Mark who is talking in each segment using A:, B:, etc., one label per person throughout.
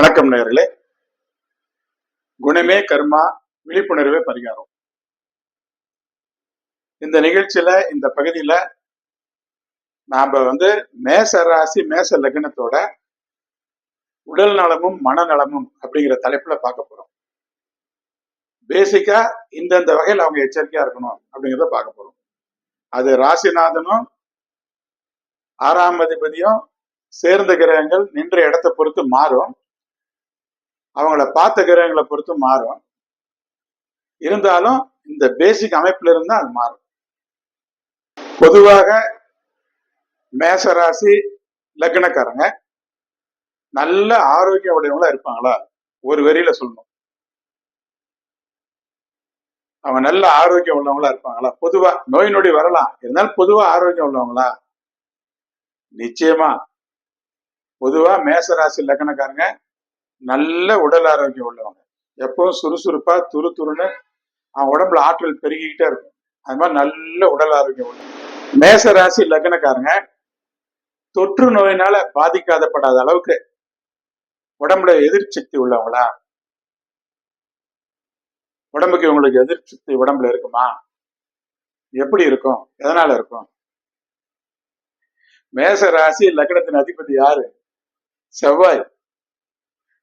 A: வணக்கம் நேர்களே குணமே கர்மா விழிப்புணர்வே பரிகாரம். இந்த நிகழ்ச்சியில இந்த பகுதியில நாம வந்து மேச ராசி மேச லக்னத்தோட உடல் நலமும் மனநலமும் அப்படிங்கிற தலைப்புல பார்க்க போறோம். பேசிக்கா இந்தந்த வகையில் அவங்க எச்சரிக்கையா இருக்கணும் அப்படிங்கிறத பார்க்க போறோம். அது ராசிநாதனும் ஆறாம் அதிபதியும் சேர்ந்த கிரகங்கள் நின்ற இடத்தை பொறுத்து மாறும். அவங்கள பார்த்த கிரகங்களை பொறுத்து மாறும். இருந்தாலும் இந்த பேசிக் அமைப்புல இருந்தா அது மாறும். பொதுவாக மேசராசி லக்னக்காரங்க நல்ல ஆரோக்கியம் உடையவங்களா இருப்பாங்களா? ஒரு வரியில சொல்லணும். அவங்க நல்ல ஆரோக்கியம் உள்ளவங்களா இருப்பாங்களா? பொதுவா நோய் நொடி வரலாம். இருந்தாலும் பொதுவா ஆரோக்கியம் உள்ளவங்களா? நிச்சயமா. பொதுவா மேசராசி லக்கணக்காரங்க லக்னக்காரங்க நல்ல உடல் ஆரோக்கியம் உள்ளவங்க. எப்பவும் சுறுசுறுப்பா துரு துருன்னு அவன் உடம்புல ஆற்றல் பெருகிக்கிட்டே இருக்கும். அது மாதிரி நல்ல உடல் ஆரோக்கியம் உள்ளவங்க மேச ராசி லக்னக்காரங்க தொற்று நோயினால பாதிக்காதப்படாத அளவுக்கு உடம்புல எதிர்சக்தி உள்ளவங்களா? உடம்புக்கு இவங்களுக்கு எதிர்சக்தி உடம்புல இருக்குமா? எப்படி இருக்கும்? எதனால இருக்கும்? மேச ராசி லக்னத்தின் அதிபதி யாரு? செவ்வாய்.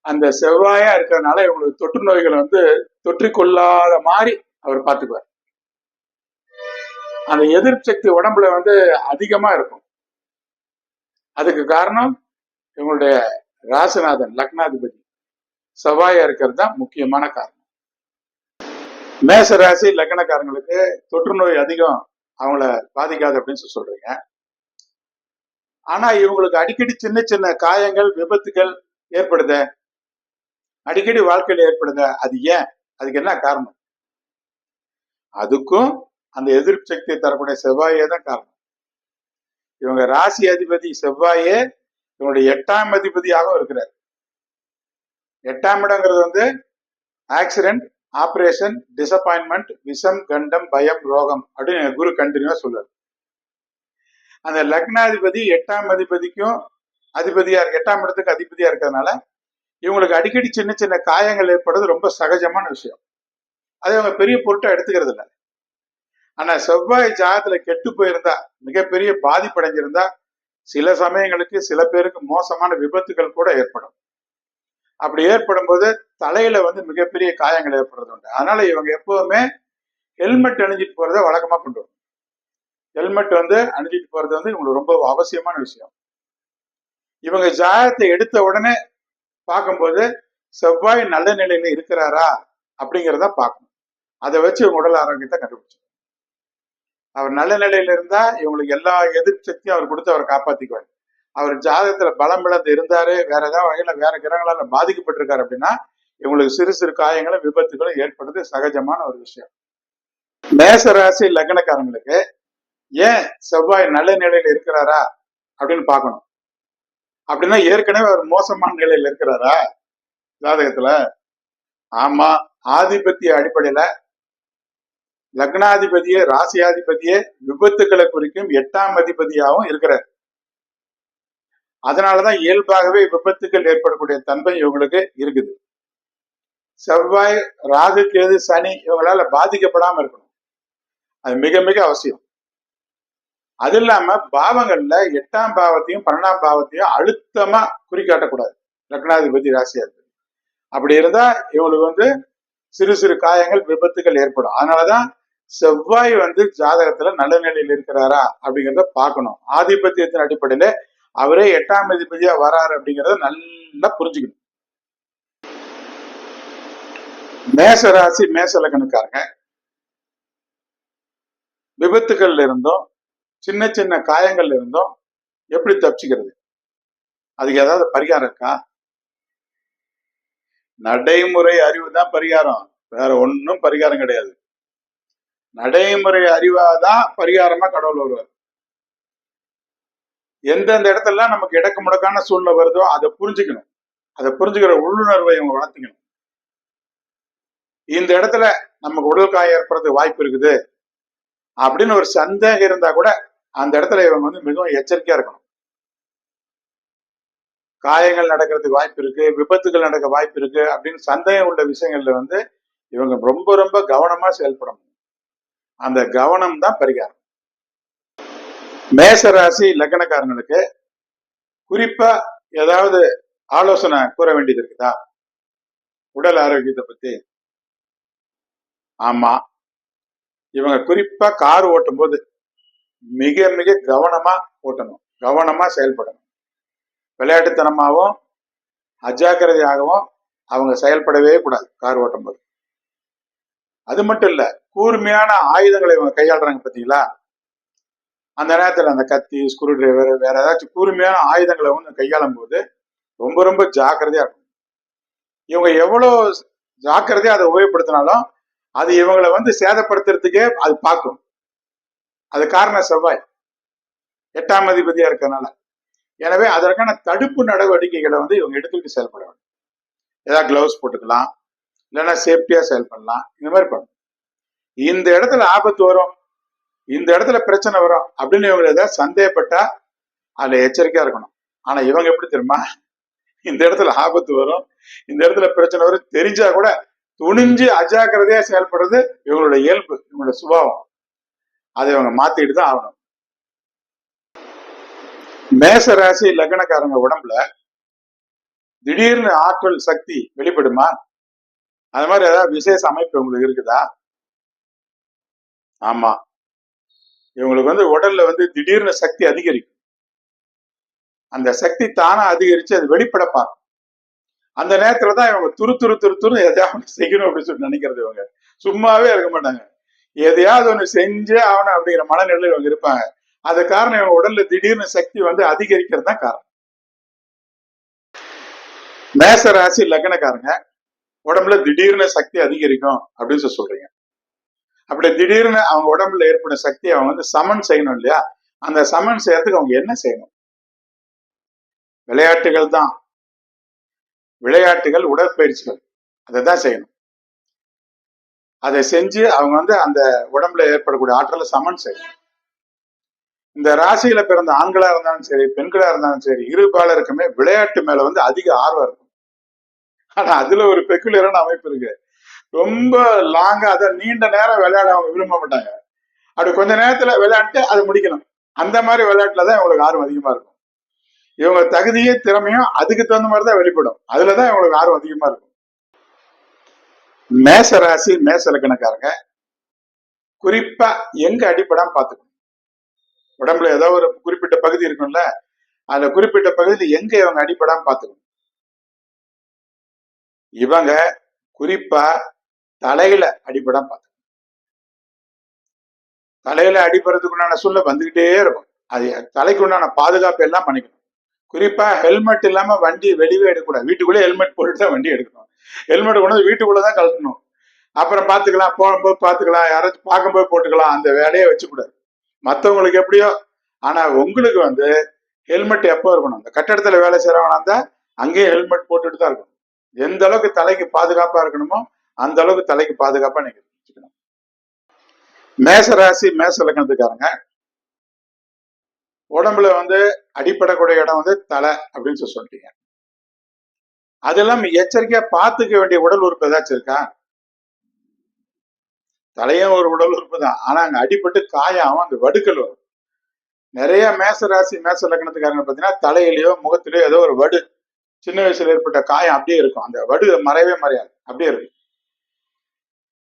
A: அந்த செவ்வாயா இருக்கிறதுனால இவங்களுக்கு தொற்று நோய்களை வந்து தொற்றிக்கொள்ளாத மாதிரி அவர் பார்த்துக்குவார். அந்த எதிர்ப்பு சக்தி உடம்புல வந்து அதிகமா இருக்கும். அதுக்கு காரணம் இவங்களுடைய ராசிநாதன் லக்னாதிபதி. செவ்வாயா இருக்கிறது தான் முக்கியமான காரணம். மேச ராசி லக்னக்காரங்களுக்கு தொற்று நோய் அதிகம் அவங்கள பாதிக்காது அப்படின்னு சொல்லி சொல்றீங்க. ஆனா இவங்களுக்கு அடிக்கடி சின்ன சின்ன காயங்கள் விபத்துகள் ஏற்படுது. அடிக்கடி வாழ்க்கையில் ஏற்படுது அது ஏன்? அதுக்கு என்ன காரணம்? அதுக்கும் அந்த எதிர்ப்பு சக்தியை தரக்கூடிய செவ்வாயே தான் காரணம். இவங்க ராசி அதிபதி செவ்வாயே இவங்களுடைய எட்டாம் அதிபதியாகவும் இருக்கிறார். எட்டாம் இடங்கிறது வந்து ஆக்சிடென்ட் ஆப்ரேஷன் டிசப்பாயின்மெண்ட் விஷம் கண்டம் பயம் ரோகம் அப்படின்னு குரு கண்டினியூவா சொல்றாரு. அந்த லக்னாதிபதி எட்டாம் அதிபதிக்கும் அதிபதியா இருக்கு எட்டாம் இடத்துக்கு அதிபதியா இருக்கிறதுனால இவங்களுக்கு அடிக்கடி சின்ன சின்ன காயங்கள் ஏற்படுறது ரொம்ப சகஜமான விஷயம். அது அவங்க பெரிய பொருட்டா எடுத்துக்கிறது இல்லை. ஆனா செவ்வாய் ஜாதத்துல கெட்டு போயிருந்தா மிகப்பெரிய பாதிப்படைஞ்சிருந்தா சில சமயங்களுக்கு சில பேருக்கு மோசமான விபத்துகள் கூட ஏற்படும். அப்படி ஏற்படும் போது தலையில வந்து மிகப்பெரிய காயங்கள் ஏற்படுறது உண்டு. அதனால இவங்க எப்பவுமே ஹெல்மெட் அணிஞ்சிட்டு போறத வழக்கமா கொண்டு வரும் ஹெல்மெட் வந்து அணிஞ்சிட்டு போறது வந்து இவங்களுக்கு ரொம்ப அவசியமான விஷயம். இவங்க ஜாதத்தை எடுத்த உடனே பார்க்கும்போது செவ்வாய் நல்ல நிலையில இருக்கிறாரா? அப்படிங்கிறத பார்க்கணும். அதை வச்சு இவங்க உடல் ஆரோக்கியத்தை கண்டுபிடிச்சு அவர் நல்ல நிலையில இருந்தா இவங்களுக்கு எல்லா எதிர்ப்பு சக்தியும் அவர் கொடுத்து அவர் காப்பாத்திக்குவார். அவர் ஜாதகத்துல பலம் இழந்து இருந்தாரு வேற ஏதாவது வகையில வேற கிரகங்களால பாதிக்கப்பட்டிருக்காரு அப்படின்னா இவங்களுக்கு சிறு சிறு காயங்களும் விபத்துகளும் ஏற்படுறது சகஜமான ஒரு விஷயம். மேசராசி லக்னக்காரங்களுக்கு ஏன் செவ்வாய் நல்ல நிலையில இருக்கிறாரா? அப்படின்னு பார்க்கணும். அப்படின்னா ஏற்கனவே அவர் மோசமான நிலையில இருக்கிறாரா? ஜாதகத்துல? ஆமா ஆதிபத்திய அடிப்படையில லக்னாதிபதியே ராசியாதிபதியே விபத்துக்களை குறிக்கும் எட்டாம் அதிபதியாகவும் இருக்கிறார். அதனாலதான் இயல்பாகவே விபத்துக்கள் ஏற்படக்கூடிய தன்மை இவங்களுக்கு இருக்குது. செவ்வாய் ராகு கேது சனி இவங்களால பாதிக்கப்படாம இருக்கணும். அது மிக மிக அவசியம். அது இல்லாம பாவங்கள்ல எட்டாம் பாவத்தையும் பன்னெண்டாம் பாவத்தையும் அழுத்தமா குறிக்காட்டக்கூடாது லக்னாதிபதி ராசியாதிபதி அப்படி இருந்தா இவங்களுக்கு வந்து சிறு சிறு காயங்கள் விபத்துகள் ஏற்படும். அதனாலதான் செவ்வாய் வந்து ஜாதகத்துல நல்ல நிலையில் இருக்கிறாரா அப்படிங்கிறத பார்க்கணும். ஆதிபத்தியத்தின் அடிப்படையில அவரே எட்டாம் அதிபதியா வராரு அப்படிங்கிறத நல்லா புரிஞ்சுக்கணும். மேச ராசி மேச லக்னக்காரங்க. விபத்துகள்ல இருந்தும் சின்ன சின்ன காயங்கள்ல இருந்தும் எப்படி தப்பிச்சுக்கிறது? அதுக்கு ஏதாவது பரிகாரம் இருக்கா? நடைமுறை அறிவு தான் பரிகாரம். வேற ஒன்றும் பரிகாரம் கிடையாது. நடைமுறை அறிவாதான் பரிகாரமா கடவுள் வருவார். எந்தெந்த இடத்துல நமக்கு இடக்கு முடக்கான சூழ்நிலை வருதோ அதை புரிஞ்சுக்கணும். அதை புரிஞ்சுக்கிற உள்ளுணர்வை இவங்க வளர்த்துக்கணும். இந்த இடத்துல நமக்கு உடல் காயம் ஏற்படுறதுக்கு வாய்ப்பு இருக்குது. அப்படின்னு ஒரு சந்தேகம் இருந்தா கூட அந்த இடத்துல இவங்க வந்து மிகவும் எச்சரிக்கையா இருக்கணும். காயங்கள் நடக்கிறதுக்கு வாய்ப்பு இருக்கு விபத்துகள் நடக்க வாய்ப்பு இருக்கு அப்படின்னு சந்தேகம் உள்ள விஷயங்கள்ல வந்து இவங்க ரொம்ப ரொம்ப கவனமா செயல்படணும். அந்த கவனம் தான் பரிகாரம். மேச ராசி லக்னக்காரங்களுக்கு குறிப்பா ஏதாவது ஆலோசனை கூற வேண்டியது இருக்குதா? உடல் ஆரோக்கியத்தை பத்தி. ஆமா. இவங்க குறிப்பா கார் ஓட்டும் போது மிக மிக கவனமா ஓட்டணும். கவனமா செயல்படணும். விளையாட்டுத்தனமாகவும் அஜாக்கிரதையாகவும் அவங்க செயல்படவே கூடாது கார் ஓட்டும் போது. அது மட்டும் இல்ல கூர்மையான ஆயுதங்களை இவங்க கையாளுறாங்க பாத்தீங்களா? அந்த நேரத்துல அந்த கத்தி ஸ்க்ரூ டிரைவர் வேற ஏதாச்சும் கூர்மையான ஆயுதங்களை வந்து கையாளும் போது ரொம்ப ரொம்ப ஜாக்கிரதையா இருக்கும். இவங்க எவ்வளவு ஜாக்கிரதையா அதை உபயோகப்படுத்தினாலும் அது இவங்களை வந்து சேதப்படுத்துறதுக்கே அது பார்க்கும். அது காரணம் செவ்வாய். எட்டாம் அதிபதியா இருக்கிறதுனால எனவே அதற்கான தடுப்பு நடவடிக்கைகளை வந்து இவங்க எடுத்துக்கிட்டு செயல்பட வேண்டும். ஏதாவது கிளவுஸ் போட்டுக்கலாம். இல்லைன்னா சேஃப்டியா செயல்படலாம் இந்த மாதிரி பண்ணணும். இந்த இடத்துல ஆபத்து வரும். இந்த இடத்துல பிரச்சனை வரும். அப்படின்னு இவங்க ஏதாவது சந்தேகப்பட்டா அதுல எச்சரிக்கையா இருக்கணும். ஆனா இவங்க எப்படி தெரியுமா? இந்த இடத்துல ஆபத்து வரும். இந்த இடத்துல பிரச்சனை வரும். தெரிஞ்சா கூட துணிஞ்சு அஜாக்கிரதையா செயல்படுறது இவங்களோட இயல்பு இவங்களோட சுபாவம். அதை அவங்க மாத்திட்டு தான் ஆகணும். மேச ராசி லக்னக்காரங்க உடம்புல திடீர்னு ஆற்றல் சக்தி வெளிப்படுமா? அது மாதிரி ஏதாவது விசேஷ அமைப்பு உங்களுக்கு இருக்குதா? ஆமா. இவங்களுக்கு வந்து உடல்ல வந்து திடீர்னு சக்தி அதிகரிக்கும். அந்த சக்தி தானா அதிகரிச்சு அது வெளிப்பட பார்க்கும். அந்த நேரத்துல தான் இவங்க துரு துரு துரு துரு எதாவது செய்யணும் அப்படின்னு சொல்லி நினைக்கிறது இவங்க. சும்மாவே இருக்க மாட்டாங்க. எதையாவது ஒண்ணு செஞ்சே ஆகணும் அப்படிங்கிற மனநிலையில் இவங்க இருப்பாங்க. அது காரணம் இவங்க உடல்ல திடீர்னு சக்தி வந்து அதிகரிக்கிறது தான் காரணம். மேச ராசி லக்னக்காரங்க உடம்புல திடீர்னு சக்தி அதிகரிக்கும் அப்படின்னு சொல்லி சொல்றீங்க. அப்படி திடீர்னு அவங்க உடம்புல ஏற்படும் சக்தியை அவங்க வந்து சமன் செய்யணும் இல்லையா? அந்த சமன் செய்யறதுக்கு அவங்க என்ன செய்யணும்? விளையாட்டுகள் தான். விளையாட்டுகள் உடற்பயிற்சிகள். அதை தான் செய்யணும். அதை செஞ்சு அவங்க வந்து அந்த உடம்புல ஏற்படக்கூடிய ஆற்றலை சமன் செய்யும் இந்த ராசியில பிறந்த ஆண்களா இருந்தாலும் சரி பெண்களா இருந்தாலும் சரி இரு பாலருக்குமே விளையாட்டு மேல வந்து அதிக ஆர்வம் இருக்கும். ஆனா அதுல ஒரு பெக்குலரான அமைப்பு இருக்கு. ரொம்ப லாங்கா அதை நீண்ட நேரம் விளையாட அவங்க விரும்ப மாட்டாங்க. அப்படி கொஞ்ச நேரத்துல விளையாட்டு அதை முடிக்கணும். அந்த மாதிரி விளையாட்டுல தான் இவங்களுக்கு ஆர்வம் அதிகமா இருக்கும். இவங்க தகுதியும் திறமையும் அதுக்கு தகுந்த மாதிரி தான் வெளிப்படும். அதுலதான் இவங்களுக்கு ஆர்வம் அதிகமா இருக்கும். மேச ராசி மேச இலக்கணக்காரங்க குறிப்பா எங்க அடிப்படாம பாத்துக்கணும். உடம்புல ஏதோ ஒரு குறிப்பிட்ட பகுதி இருக்கும்ல அந்த குறிப்பிட்ட பகுதியில் எங்க இவங்க அடிப்படாம பாத்துக்கணும். இவங்க குறிப்பா தலையில அடிப்படாம பார்த்துக்கணும் தலையில அடிபடுறதுக்கு உண்டான சூழ்நிலை வந்துகிட்டே இருக்கும். அது தலைக்கு உண்டான பாதுகாப்பு எல்லாம் பண்ணிக்கணும். குறிப்பா ஹெல்மெட் இல்லாம வண்டி வெளியே எடுக்கக்கூடாது. வீட்டுக்குள்ளே ஹெல்மெட் போட்டுட்டு தான் வண்டி எடுக்கணும். ஹெல்மெட் கொண்டு வந்து வீட்டுக்குள்ளதான் கழட்டணும். அப்புறம் பாத்துக்கலாம் போகும்போது பாத்துக்கலாம் யாராச்சும் பார்க்கும்போது போட்டுக்கலாம் அந்த வேலையை வச்சுக்கூடாது. மற்றவங்களுக்கு எப்படியோ ஆனா உங்களுக்கு வந்து ஹெல்மெட் எப்போ இருக்கணும்? அந்த கட்டடத்துல வேலை செய்யறவனா இருந்தா அங்கேயே ஹெல்மெட் போட்டுட்டு தான் இருக்கணும். எந்த அளவுக்கு தலைக்கு பாதுகாப்பா இருக்கணுமோ அந்த அளவுக்கு தலைக்கு பாதுகாப்பா நீங்க வச்சுக்கணும். மேச ராசி மேச லக்கணத்துக்காரங்க உடம்புல வந்து அடிப்படக்கூடிய இடம் வந்து தலை அப்படின்னு சொல்லி சொல்லிட்டீங்க அதெல்லாம் எச்சரிக்கையா பார்த்துக்க வேண்டிய உடல் உறுப்பு ஏதாச்சும் இருக்கா? தலையும் ஒரு உடல் உறுப்பு தான். ஆனா அங்க அடிபட்டு காயாவும் அந்த வடுக்கள் வரும். நிறைய மேச ராசி மேச லக்னத்துக்காரங்க பார்த்தீங்கன்னா தலையிலயோ முகத்திலயோ ஏதோ ஒரு வடு சின்ன வயசுல ஏற்பட்ட காயம் அப்படியே இருக்கும். அந்த வடு மறையவே மறையாது. அப்படியே இருக்கும்.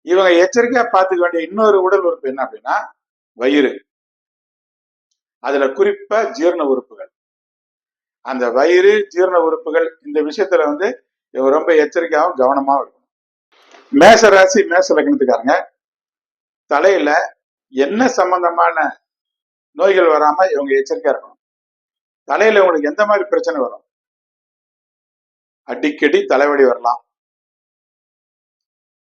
A: இவங்க எச்சரிக்கையா பார்த்துக்க வேண்டிய இன்னொரு உடல் உறுப்பு என்ன அப்படின்னா வயிறு. அதுல குறிப்பா ஜீரண உறுப்புகள். அந்த வயிறு ஜீரண உறுப்புகள் இந்த விஷயத்துல வந்து இவங்க ரொம்ப எச்சரிக்கையாகவும் கவனமாகவும் இருக்கணும். மேச ராசி மேச லக்னத்துக்காரங்க தலையில என்ன சம்பந்தமான நோய்கள் வராம இவங்க எச்சரிக்கையா இருக்கணும். தலையில உங்களுக்கு எந்த மாதிரி பிரச்சனை வரும்? அடிக்கடி தலைவலி வரலாம்.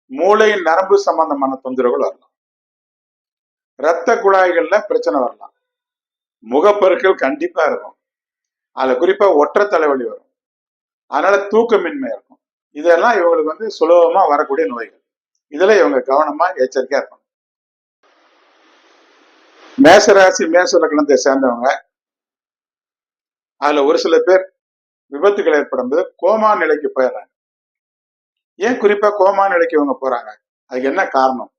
A: மூளையின் நரம்பு சம்பந்தமான தொந்தரவுகள் வரலாம். இரத்த குழாய்கள்ல பிரச்சனை வரலாம். முகப்பருக்கள் கண்டிப்பா இருக்கும். அதுல குறிப்பா ஒற்றை தலைவலி வரும். அதனால தூக்கமின்மை இருக்கும். இதெல்லாம் இவங்களுக்கு வந்து சுலபமா வரக்கூடிய நோய்கள். இதுல இவங்க கவனமா எச்சரிக்கையா இருக்கணும். மேசராசி மேச லக்னத்தை சேர்ந்தவங்க அதுல ஒரு சில பேர் விபத்துகள் ஏற்படும் போது கோமா நிலைக்கு போயிடுறாங்க. ஏன் குறிப்பா கோமா நிலைக்கு இவங்க போறாங்க? அதுக்கு என்ன காரணம்?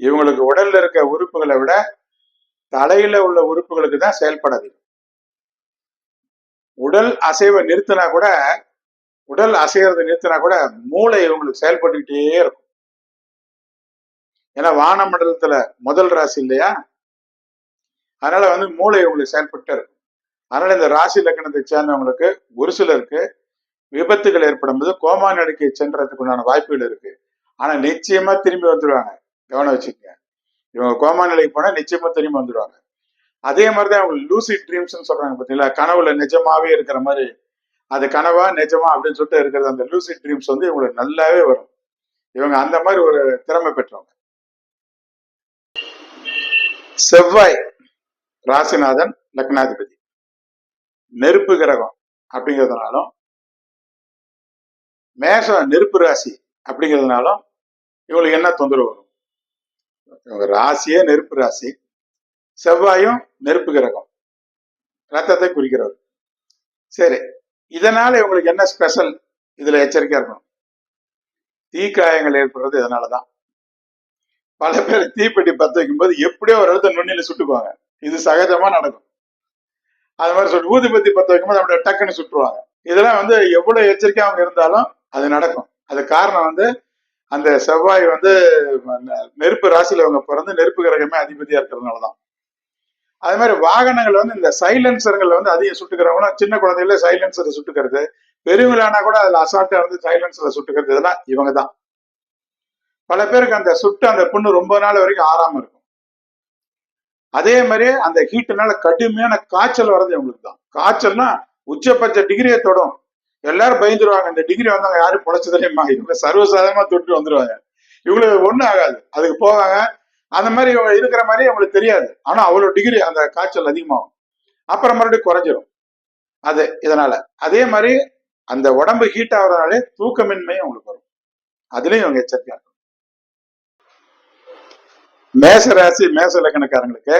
A: இவங்களுக்கு உடல்ல இருக்க உறுப்புகளை விட தலையில உள்ள உறுப்புகளுக்கு தான் செயல்படாது உடல் அசைவை நிறுத்தினா கூட உடல் அசைகிறத நிறுத்தினா கூட மூளை இவங்களுக்கு செயல்பட்டுக்கிட்டே இருக்கும். ஏன்னா வானமண்டலத்துல முதல் ராசி இல்லையா? அதனால வந்து மூளை இவங்களுக்கு செயல்பட்டு இருக்கும். அதனால இந்த ராசி லக்கணத்தை சேர்ந்தவங்களுக்கு ஒரு சிலருக்கு விபத்துகள் ஏற்படும் போது கோமா நடுக்கை சென்றதுக்கு உண்டான வாய்ப்புகள் இருக்கு. ஆனா நிச்சயமா திரும்பி வந்துடுவாங்க கவனம் வச்சுக்கோங்க. இவங்க கோமா நிலைக்கு போனா நிச்சயமா திரும்பி வந்துடுவாங்க அதே மாதிரிதான் அவங்க லூசி ட்ரீம்ஸ்னு சொல்றாங்க பார்த்தீங்களா கனவுல நிஜமாவே இருக்கிற மாதிரி. அது கனவா நிஜமா அப்படின்னு சொல்லிட்டு இருக்கிறது அந்த லூசி ட்ரீம்ஸ் வந்து இவங்களுக்கு நல்லாவே வரும். இவங்க அந்த மாதிரி ஒரு திறமை பெற்றவங்க. செவ்வாய் ராசிநாதன் லக்னாதிபதி. நெருப்பு கிரகம் அப்படிங்கிறதுனாலும் மேஷம் நெருப்பு ராசி அப்படிங்கிறதுனாலும் இவங்களுக்கு என்ன தொந்தரவு வரும்? ராசியே நெருப்பு ராசி. செவ்வாயும் நெருப்பு கிரகம். ரத்தத்தை குறிக்கிறவர். சரி இதனால இவங்களுக்கு என்ன ஸ்பெஷல் இதுல எச்சரிக்கையா இருக்கணும். தீக்காயங்கள் ஏற்படுறது இதனாலதான். பல பேர் தீப்பெட்டி பத்த வைக்கும்போது எப்படியோ ஒரு இடத்த நுண்ணில சுட்டுக்குவாங்க இது சகஜமா நடக்கும். அது மாதிரி சொல்லி ஊதுபத்தி பத்த வைக்கும்போது அப்படியே டக்குன்னு சுட்டுருவாங்க. இதெல்லாம் வந்து எவ்வளவு எச்சரிக்கை அவங்க இருந்தாலும் அது நடக்கும். அது காரணம் வந்து அந்த செவ்வாய் வந்து நெருப்பு ராசியில அவங்க பிறந்து நெருப்பு கிரகமே அதிபதியா இருக்கிறதுனாலதான். அது மாதிரி வாகனங்கள் வந்து இந்த சைலன்சர்கள் வந்து அதிகம் சுட்டுக்கிறவங்களும் சின்ன குழந்தைகள சைலன்சரை சுட்டுக்கிறது. பெரியவங்களானா கூட அதுல அசால்ட்டா வந்து சைலன்சரை சுட்டுக்கிறது இதெல்லாம் இவங்க தான் பல பேருக்கு அந்த சுட்டு அந்த புண்ணு ரொம்ப நாள் வரைக்கும் ஆறாம இருக்கும். அதே மாதிரி அந்த ஹீட்டுனால கடுமையான காய்ச்சல் வர்றது இவங்களுக்கு தான் காய்ச்சல்னா உச்சபட்ச டிகிரியை தொடும். எல்லாரும் பயந்துருவாங்க இந்த டிகிரி வந்தாங்க யாரும் பொழைச்சதுலேயுமா இவங்க சர்வசாதாரணமா தொட்டு வந்துருவாங்க. இவங்களுக்கு ஒண்ணும் ஆகாது. அதுக்கு போவாங்க. அந்த மாதிரி இவங்க இருக்கிற மாதிரி அவங்களுக்கு தெரியாது. ஆனா அவ்வளவு டிகிரி அந்த காய்ச்சல் அதிகமாகும். அப்புறம் மறுபடியும் குறைஞ்சிரும். அது இதனால. அதே மாதிரி அந்த உடம்பு ஹீட் ஆகுறதுனாலே தூக்கமின்மையும் அவங்களுக்கு வரும். அதுலயும் இவங்க எச்சரிக்கையா இருக்கும் மேச ராசி மேச இலக்கணக்காரங்களுக்கு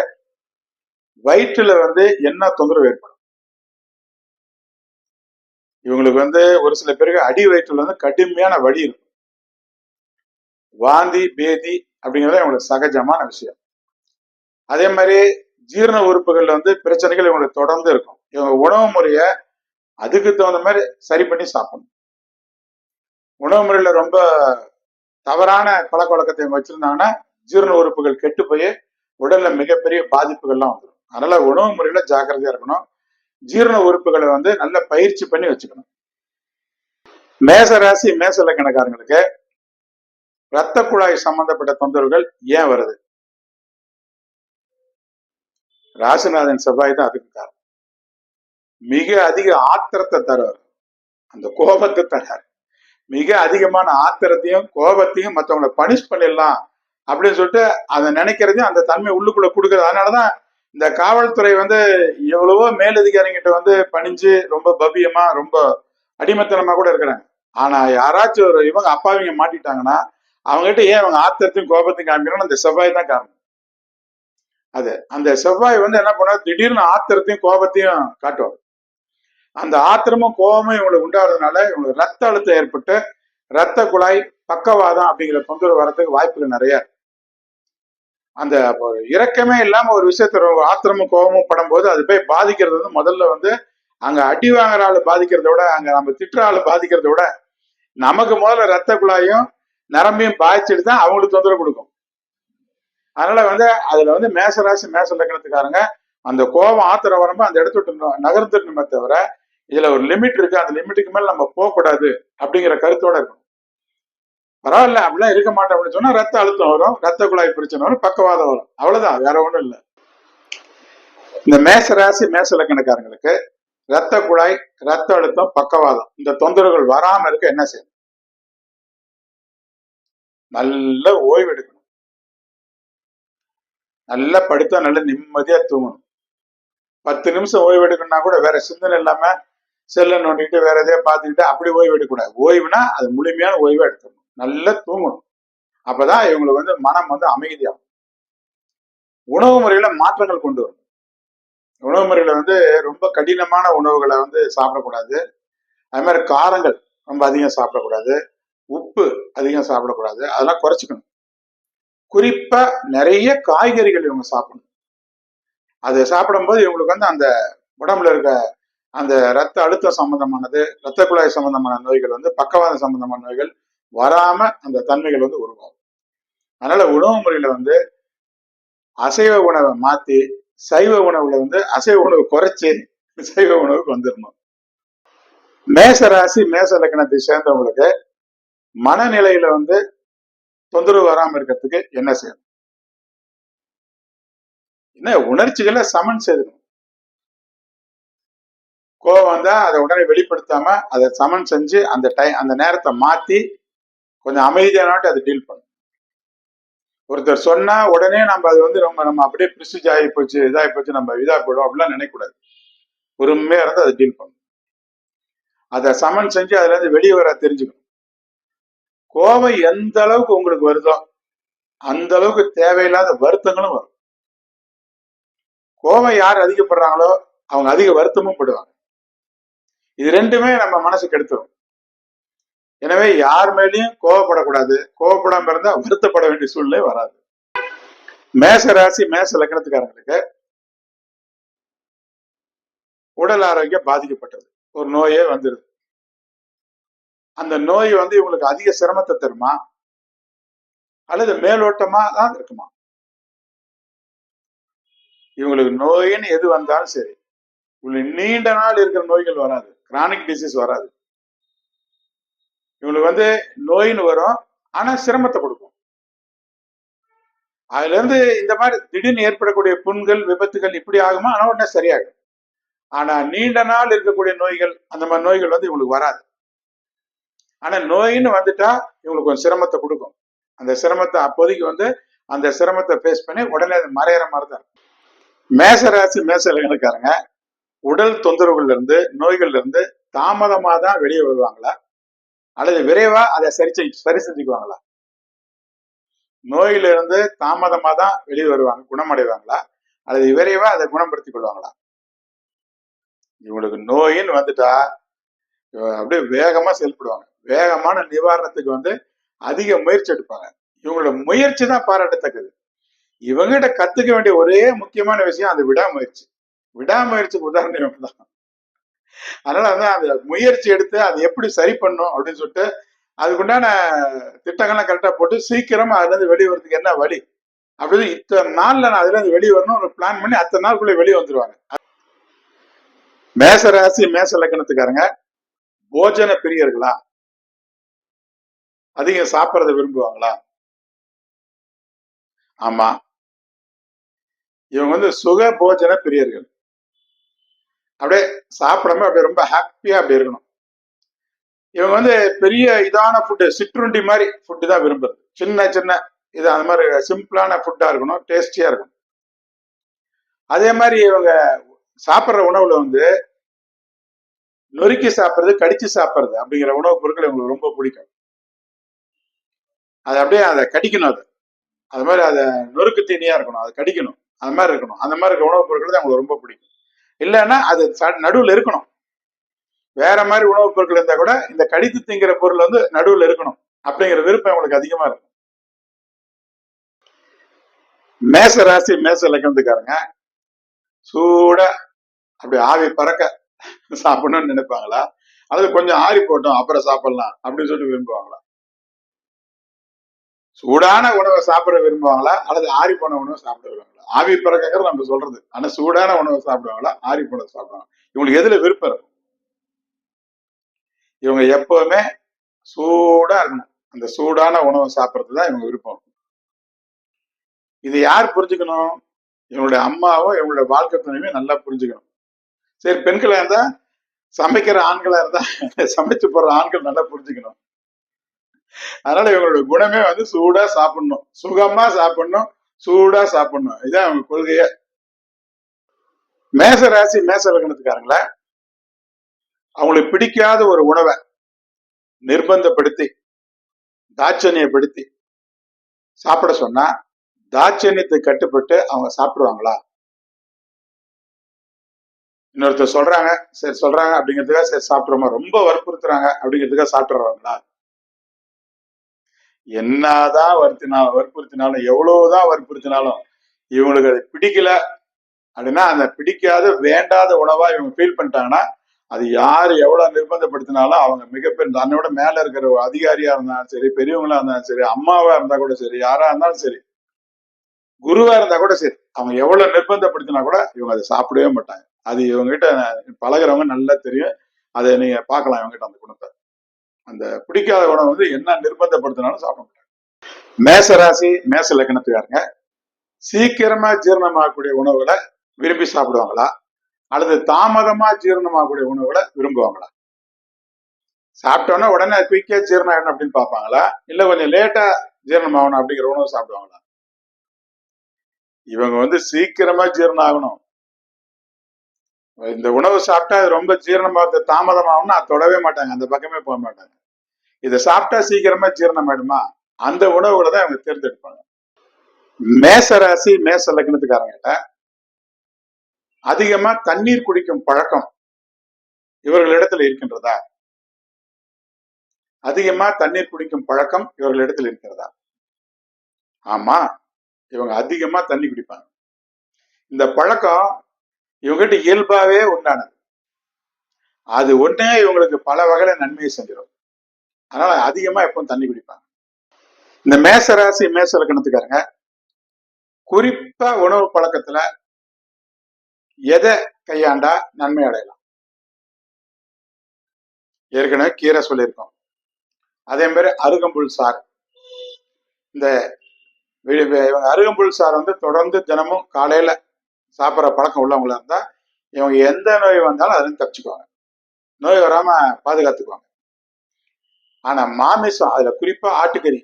A: வயிற்றுல வந்து என்ன தொந்தரவு ஏற்படும்? இவங்களுக்கு வந்து ஒரு சில பேருக்கு அடி வயிற்றுல வந்து கடுமையான வழி இருக்கும். வாந்தி பேதி அப்படிங்கிறது இவங்களுக்கு சகஜமான விஷயம். அதே மாதிரி ஜீரண உறுப்புகள்ல வந்து பிரச்சனைகள் இவங்களுக்கு தொடர்ந்து இருக்கும். இவங்க உணவு முறைய அதுக்கு தகுந்த மாதிரி சரி பண்ணி சாப்பிடணும். உணவு முறையில ரொம்ப தவறான பழக்க வழக்கத்தை இவங்க வச்சிருந்தாங்கன்னா ஜீரண உறுப்புகள் கெட்டு போய் உடல்ல மிகப்பெரிய பாதிப்புகள்லாம் வந்துடும் அதனால உணவு முறையில ஜாக்கிரதையா இருக்கணும். ஜீரண உறுப்புகளை வந்து நல்ல பயிற்சி பண்ணி வச்சுக்கணும். மேச ராசி மேச லக்கணக்காரங்களுக்கு ரத்த குழாய் சம்பந்தப்பட்ட தொந்தரவுகள் ஏன் வருது? ராசிநாதன் செவ்வாய் தான் அதுக்கு காரணம். மிக அதிக ஆத்திரத்தை தருவார் அந்த கோபத்தை தரார் மிக அதிகமான ஆத்திரத்தையும் கோபத்தையும் மற்றவங்களை பனிஷ் பண்ணிடலாம் அப்படின்னு சொல்லிட்டு அதை நினைக்கிறதையும் அந்த தன்மை உள்ளுக்குள்ள கொடுக்குறது அதனாலதான் இந்த காவல்துறை வந்து எவ்வளவோ மேலதிகாரிகிட்ட வந்து பணிஞ்சு ரொம்ப பவ்யமா ரொம்ப அடிமத்தனமா கூட இருக்கிறாங்க. ஆனா யாராச்சும் ஒரு இவங்க அப்பாவிங்க மாட்டிட்டாங்கன்னா அவங்ககிட்ட ஏன் அவங்க ஆத்திரத்தையும் கோபத்தையும் காமிக்கணும்னு அந்த செவ்வாய் தான் காரணம். அது அந்த செவ்வாய் வந்து என்ன பண்ணா திடீர்னு ஆத்திரத்தையும் கோபத்தையும் காட்டுவார். அந்த ஆத்திரமும் கோபமும் இவங்களுக்கு உண்டாகிறதுனால இவங்களுக்கு ரத்த அழுத்தம் ஏற்பட்டு ரத்த குழாய் பக்கவாதம் அப்படிங்கிற தொந்தரவு வரதுக்கு வாய்ப்புகள் நிறைய அந்த ஒரு இரக்கமே இல்லாம ஒரு விஷயத்த ஆத்திரமும் கோபமும் படும்போது அது போய் பாதிக்கிறது வந்து முதல்ல வந்து அங்க அடி வாங்குற ஆளு பாதிக்கிறத விட அங்க நம்ம திட்டுற ஆளு பாதிக்கிறத விட நமக்கு முதல்ல ரத்த குழாயும் நரம்பையும் பாய்ச்சிட்டு தான் அவங்களுக்கு தொந்தரவு கொடுக்கும். அதனால வந்து அதுல வந்து மேசராசி மேச லக்னத்துக்காரங்க அந்த கோபம் ஆத்திரம் வரும்போது அந்த இடத்த விட்டு நகர்ந்துடணுமே தவிர இதுல ஒரு லிமிட் இருக்கு. அந்த லிமிட்டுக்கு மேல நம்ம போகக்கூடாது அப்படிங்கிற கருத்தோட இருக்கும் பரவாயில்ல அப்படிலாம் இருக்க மாட்டோம் அப்படின்னு சொன்னா ரத்த அழுத்தம் வரும் ரத்த குழாய் பிரச்சனை வரும் பக்கவாதம் வரும். அவ்வளவுதான் வேற ஒண்ணும் இல்லை. இந்த மேச ராசி மேச லக்கணக்காரங்களுக்கு ரத்த குழாய் ரத்த அழுத்தம் பக்கவாதம் இந்த தொந்தரவுகள் வராம இருக்க என்ன செய்யணும்? நல்ல ஓய்வு எடுக்கணும். நல்லா படுத்தா நல்ல நிம்மதியா தூங்கணும். பத்து நிமிஷம் ஓய்வு எடுக்கணும்னா கூட வேற சிந்தனை இல்லாம செல்ல நோண்டிட்டு வேற எதையோ பார்த்துக்கிட்டு அப்படி ஓய்வு எடுக்கக்கூடாது. ஓய்வுனா அது முழுமையான ஓய்வா எடுக்கணும் நல்லா தூங்கணும். அப்பதான் இவங்களுக்கு வந்து மனம் வந்து அமைதியாகும். உணவு முறையில மாற்றங்கள் கொண்டு வரும். உணவு முறையில வந்து ரொம்ப கடினமான உணவுகளை வந்து சாப்பிடக்கூடாது. அது மாதிரி காரங்கள் ரொம்ப அதிகம் சாப்பிடக்கூடாது. உப்பு அதிகம் சாப்பிடக்கூடாது. அதெல்லாம் குறைச்சிக்கணும். குறிப்பா நிறைய காய்கறிகள் இவங்க சாப்பிடணும். அதை சாப்பிடும்போது இவங்களுக்கு வந்து அந்த உடம்புல இருக்க அந்த ரத்த அழுத்தம் சம்பந்தமானது ரத்த குழாய் சம்பந்தமான நோய்கள் வந்து பக்கவாதம் சம்பந்தமான நோய்கள் வராம அந்த தன்மைகள் வந்து உருவாகும். அதனால உணவு முறையில வந்து அசைவ உணவை மாத்தி சைவ உணவுல வந்து அசைவ உணவு குறைச்சி சைவ உணவுக்கு வந்துடணும் மேச ராசி மேச லக்கணத்தை சேர்ந்தவங்களுக்கு மனநிலையில வந்து தொந்தரவு வராம இருக்கிறதுக்கு என்ன செய்யணும்? என்ன உணர்ச்சிகளை சமன் செய்யணும். கோவம் வந்தா அதை உடனே வெளிப்படுத்தாம அதை சமன் செஞ்சு அந்த டைம் அந்த நேரத்தை மாத்தி கொஞ்சம் அமைதியானாட்டு அதை டீல் பண்ணும் ஒருத்தர் சொன்னா உடனே நம்ம அது வந்து ரொம்ப நம்ம அப்படியே பிரிசிஜ் ஆகி போச்சு இதாகி போச்சு நம்ம இதாக போயிடும் அப்படிலாம் நினைக்கக்கூடாது. பொறுமையா இருந்து அதை டீல் பண்ணும் அதை சமன் செஞ்சு அதுல இருந்து வெளியே வர தெரிஞ்சுக்கணும். கோபம் எந்த அளவுக்கு உங்களுக்கு வருதோ அந்த அளவுக்கு தேவையில்லாத வருத்தங்களும் வரும். கோபம் யார் அதிகப்படுறாங்களோ அவங்க அதிக வருத்தமும் படுவாங்க. இது ரெண்டுமே நம்ம மனசுக்கு எடுத்துரும். எனவே யார் மேலேயும் கோவப்படக்கூடாது. கோவப்படாம இருந்தா வருத்தப்பட வேண்டிய சூழ்நிலை வராது. மேச ராசி மேச லக்னத்துக்காரங்களுக்கு உடல் ஆரோக்கியம் பாதிக்கப்பட்டது. ஒரு நோயே வந்துருது. அந்த நோய் வந்து இவங்களுக்கு அதிக சிரமத்தை தருமா? அல்லது மேலோட்டமா தான் இருக்குமா? இவங்களுக்கு நோயின்னு எது வந்தாலும் சரி. இவங்களுக்கு நீண்ட நாள் இருக்கிற நோய்கள் வராது. கிரானிக் டிசீஸ் வராது. இவங்களுக்கு வந்து நோயின்னு வரும் ஆனா சிரமத்தை கொடுக்கும். அதுல இருந்து இந்த மாதிரி திடீர்னு ஏற்படக்கூடிய புண்கள் விபத்துகள் இப்படி ஆகுமா? ஆனா உடனே சரியாகும் ஆனா நீண்ட நாள் இருக்கக்கூடிய நோய்கள் அந்த மாதிரி நோய்கள் வந்து இவங்களுக்கு வராது. ஆனா நோயின்னு வந்துட்டா இவங்களுக்கு கொஞ்சம் சிரமத்தை கொடுக்கும். அந்த சிரமத்தை அப்போதைக்கு வந்து அந்த சிரமத்தை ஃபேஸ் பண்ணி உடனே அது மறையிற மாதிரி தான் இருக்கும். மேச ராசி மேச உடல் தொந்தரவுகள்ல இருந்து நோய்கள்ல இருந்து தாமதமா தான் வெளியே வருவாங்களா? அல்லது விரைவா அதை சரி செய் சரி செஞ்சுக்குவாங்களா? நோயில இருந்து தாமதமா தான் வெளியே வருவாங்க குணமடைவாங்களா? அல்லது விரைவா அதை குணப்படுத்திக் கொள்வாங்களா? இவங்களுக்கு நோயின்னு வந்துட்டா அப்படியே வேகமா செயல்படுவாங்க. வேகமான நிவாரணத்துக்கு வந்து அதிக முயற்சி எடுப்பாங்க. இவங்களோட முயற்சி தான் பாராட்டத்தக்கது. இவங்ககிட்ட கத்துக்க வேண்டிய ஒரே முக்கியமான விஷயம் அந்த விடாமுயற்சி. விடாமுயற்சிக்கு உதாரணம் தான் அதனால வந்து அந்த முயற்சி எடுத்து அதை எப்படி சரி பண்ணும் அப்படின்னு சொல்லிட்டு அதுக்குண்டான திட்டங்கள்லாம் கரெக்டா போட்டு சீக்கிரமா அதுல இருந்து வெளியே வரதுக்கு என்ன வழி? அப்படின்னு இத்தனை நாள்ல நான் அதுல இருந்து வெளியே வரணும் ஒரு பிளான் பண்ணி அத்தனை நாளுக்குள்ள வெளியே வந்துருவாங்க. மேச ராசி மேச லக்கணத்துக்காரங்க போஜன பிரியர்களா? அதிகம் சாப்பிட்றத விரும்புவாங்களா? ஆமா. இவங்க வந்து சுக போஜன பிரியர்கள். அப்படியே சாப்பிடாம அப்படியே ரொம்ப ஹாப்பியா அப்படி இருக்கணும். இவங்க வந்து பெரிய இதான ஃபுட்டு சிற்றுண்டி மாதிரி ஃபுட்டு தான் விரும்புறது. சின்ன சின்ன இது அந்த மாதிரி சிம்பிளான ஃபுட்டா இருக்கணும் டேஸ்டியா இருக்கணும். அதே மாதிரி இவங்க சாப்பிட்ற உணவுல வந்து நொறுக்கி சாப்பிட்றது கடிச்சு சாப்பிட்றது அப்படிங்கிற உணவுப் பொருட்கள் இவங்களுக்கு ரொம்ப பிடிக்கும். அது அப்படியே அதை கடிக்கணும் அது. அது மாதிரி அதை நொறுக்கு தீனியா இருக்கணும் அதை கடிக்கணும். அது மாதிரி இருக்கணும். அந்த மாதிரி இருக்க உணவுப் பொருட்கள் தான் அவங்களுக்கு ரொம்ப பிடிக்கும். இல்லைன்னா அது நடுவில் இருக்கணும். வேற மாதிரி உணவுப் பொருட்கள் இருந்தா கூட இந்த கடித்து திங்கிற பொருள் வந்து நடுவில் இருக்கணும். அப்படிங்கிற விருப்பம் உங்களுக்கு அதிகமா இருக்கும். மேச ராசி மேச லக்கணத்துக்காரங்க சூட அப்படி ஆவி பறக்க சாப்பிடணும்னு நினைப்பாங்களா? அல்லது கொஞ்சம் ஆறி போட்டோம் அப்புறம் சாப்பிடலாம் அப்படின்னு சொல்லிட்டு விரும்புவாங்களா? சூடான உணவை சாப்பிட விரும்புவாங்களா? அல்லது ஆறி போன உணவை சாப்பிட விரும்புவாங்களா? ஆவி பறக்கிறது நம்ம சொல்றது. ஆனா சூடான உணவை சாப்பிடுவாங்களா? ஆறி போனதை சாப்பிடுவாங்க. இவங்களுக்கு எதுல விருப்பம் இருக்கும்? இவங்க எப்பவுமே சூடா இருக்கணும். அந்த சூடான உணவை சாப்பிட்றது தான் இவங்க விருப்பம். இது யார் புரிஞ்சுக்கணும்? இவங்களுடைய அம்மாவும் இவங்களுடைய வாழ்க்கை துணையுமே நல்லா புரிஞ்சுக்கணும். சரி பெண்களா இருந்தா சமைக்கிற ஆண்களா இருந்தா சமைச்சு போடுற ஆண்கள் நல்லா புரிஞ்சுக்கணும். அதனால இவங்களுடைய குணமே வந்து சூடா சாப்பிடணும். சுகமா சாப்பிடணும். சூடா சாப்பிடணும். இதான் அவங்க கொள்கைய. மேச ராசி மேச லக்னத்துக்காரங்களா அவங்களுக்கு பிடிக்காத ஒரு உணவை நிர்பந்தப்படுத்தி தாட்சணியப்படுத்தி சாப்பிட சொன்னா தாட்சணியத்தை கட்டுப்பட்டு அவங்க சாப்பிடுவாங்களா? இன்னொருத்தர் சொல்றாங்க சரி சொல்றாங்க அப்படிங்கிறதுக்காக சரி சாப்பிட்றோமா? ரொம்ப வற்புறுத்துறாங்க அப்படிங்கிறதுக்காக சாப்பிட்றாங்களா என்னதான் வருத்தினாலும் வற்புறுத்தினாலும் எவ்வளவுதான் வற்புறுத்தினாலும் இவங்களுக்கு அது பிடிக்கல அப்படின்னா அந்த பிடிக்காத வேண்டாத உணவா இவங்க ஃபீல் பண்ணிட்டாங்கன்னா அது யார் எவ்வளவு நிர்பந்தப்படுத்தினாலும் அவங்க மிகப்பெரிய தன்னோட மேல இருக்கிற அதிகாரியா இருந்தாலும் சரி பெரியவங்களா இருந்தாலும் சரி அம்மாவா இருந்தா கூட சரி யாரா இருந்தாலும் சரி குருவா இருந்தா கூட சரி அவங்க எவ்வளவு நிர்பந்தப்படுத்தினா கூட இவங்க அதை சாப்பிடவே மாட்டாங்க. அது இவங்க கிட்ட பழகுறவங்க நல்லா தெரியும். அதை நீங்க பார்க்கலாம் இவங்க கிட்ட அந்த குணத்தை. அந்த பிடிக்காத உணவு வந்து என்ன நிர்பந்தப்படுத்தினாலும் சாப்பிட மாட்டாங்க. மேச ராசி மேச லக்னத்துக்காரங்க சீக்கிரமா ஜீரணமாகக்கூடிய உணவுகளை விரும்பி சாப்பிடுவாங்களா? அல்லது தாமதமா ஜீரணமாகக்கூடிய உணவுகளை விரும்புவாங்களா? சாப்பிட்டோன்னா உடனே குயிக்கா ஜீரணம் ஆகணும் அப்படின்னு பார்ப்பாங்களா? இல்ல கொஞ்சம் லேட்டா ஜீரணம் ஆகணும் அப்படிங்கிற உணவு சாப்பிடுவாங்களா? இவங்க வந்து சீக்கிரமா ஜீரணம் ஆகணும் இந்த உணவு சாப்பிட்டா அது ரொம்ப ஜீரணமாக தாமதம் ஆகும்னா அது தொடவே மாட்டாங்க. அந்த பக்கமே போக மாட்டாங்க. இதை சாப்பிட்டா சீக்கிரமா ஜீரணம் ஆயிடுமா அந்த உணவுகளை தான் அவங்க தேர்ந்தெடுப்பாங்க. மேச ராசி மேச லக்னத்துக்காரங்கிட்ட அதிகமா தண்ணீர் குடிக்கும் பழக்கம் இவர்களிடத்துல இருக்கின்றதா? அதிகமா தண்ணீர் குடிக்கும் பழக்கம் இவர்களிடத்தில் இருக்கிறதா? ஆமா இவங்க அதிகமா தண்ணி குடிப்பாங்க. இந்த பழக்கம் இவங்ககிட்ட இயல்பாவே உண்டானது அது ஒன்றே இவங்களுக்கு பல வகையில நன்மையை செஞ்சிடும். அதனால அதிகமா எப்போ தண்ணி குடிப்பாங்க. இந்த மேச ராசி மேச லக்கணத்துக்காரங்க குறிப்பா உணவு பழக்கத்துல எதை கையாண்டா நன்மை அடையலாம்? ஏற்கனவே கீரை சொல்லியிருக்கோம். அதே மாதிரி அருகம்புல் சார் இந்த இவங்க அருகம்புல் சார் வந்து தொடர்ந்து தினமும் காலையில சாப்பிட்ற பழக்கம் உள்ளவங்களா இருந்தா இவங்க எந்த நோய் வந்தாலும் அதுல தப்பிச்சுக்குவாங்க. நோய் வராம பாதுகாத்துக்குவாங்க. ஆனா மாமிசம் அதுல குறிப்பா ஆட்டுக்கறி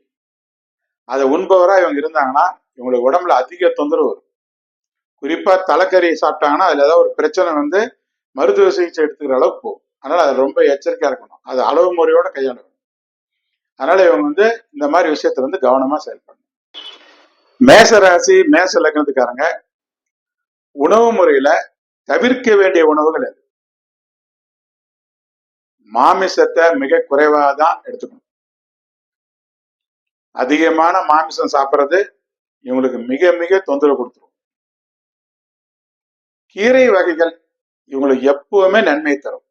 A: அதை உண்பவரா இவங்க இருந்தாங்கன்னா இவங்களுக்கு உடம்புல அதிக தொந்தரவு வரும். குறிப்பா தலைக்கறி சாப்பிட்டாங்கன்னா அதுல ஏதாவது ஒரு பிரச்சனை வந்து மருத்துவ சிகிச்சை எடுத்துக்கிற அளவுக்கு போகும். அதனால அது ரொம்ப எச்சரிக்கையா இருக்கணும். அது அளவு முறையோட கையாளணும். அதனால இவங்க வந்து இந்த மாதிரி விஷயத்துல வந்து கவனமா செயல்படணும். மேச ராசி மேச லக்னத்துக்காரங்க உணவு முறையில தவிர்க்க வேண்டிய உணவுகள் எது? மாமிசத்தை மிக குறைவாக தான் எடுத்துக்கணும். அதிகமான மாமிசம் சாப்பிட்றது இவங்களுக்கு மிக மிக தொந்தரவு கொடுத்துரும். கீரை வகைகள் இவங்களுக்கு எப்பவுமே நன்மை தரும்.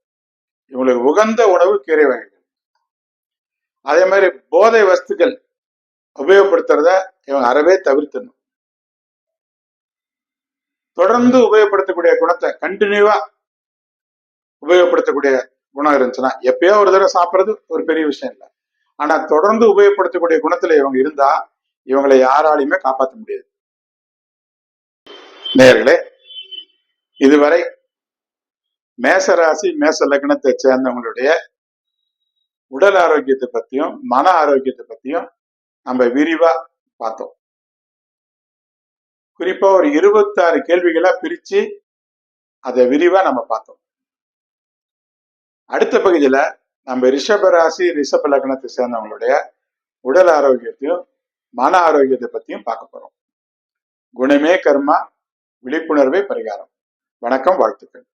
A: இவங்களுக்கு உகந்த உணவு கீரை வகைகள். அதே மாதிரி போதை வஸ்துக்கள் உபயோகப்படுத்துறத இவங்க அறவே தவிர்த்தணும் தொடர்ந்து உபயோகப்படுத்தக்கூடிய குணத்தை கண்டினியூவா உபயோகப்படுத்தக்கூடிய குணம் இருந்துச்சுன்னா எப்பயோ ஒரு தடவை சாப்பிட்றது ஒரு பெரிய விஷயம் இல்லை. ஆனா தொடர்ந்து உபயோகப்படுத்தக்கூடிய குணத்துல இவங்க இருந்தா இவங்களை யாராலையுமே காப்பாற்ற முடியாது. நேர்களே இதுவரை மேச ராசி மேச லக்னத்தை சேர்ந்தவங்களுடைய உடல் ஆரோக்கியத்தை பத்தியும் மன ஆரோக்கியத்தை பத்தியும் நம்ம விரிவா பார்த்தோம். குறிப்பா ஒரு இருபத்தாறு கேள்விகளா பிரிச்சு அதை விரிவா நம்ம பார்த்தோம். அடுத்த பகுதியில நம்ம ரிஷபராசி ரிஷப லக்னத்தை சேர்ந்தவங்களுடைய உடல் ஆரோக்கியத்தையும் மன ஆரோக்கியத்தை பத்தியும் பார்க்க போறோம். குணமே கர்மா விழிப்புணர்வே பரிகாரம். வணக்கம் வாழ்த்துக்கள்.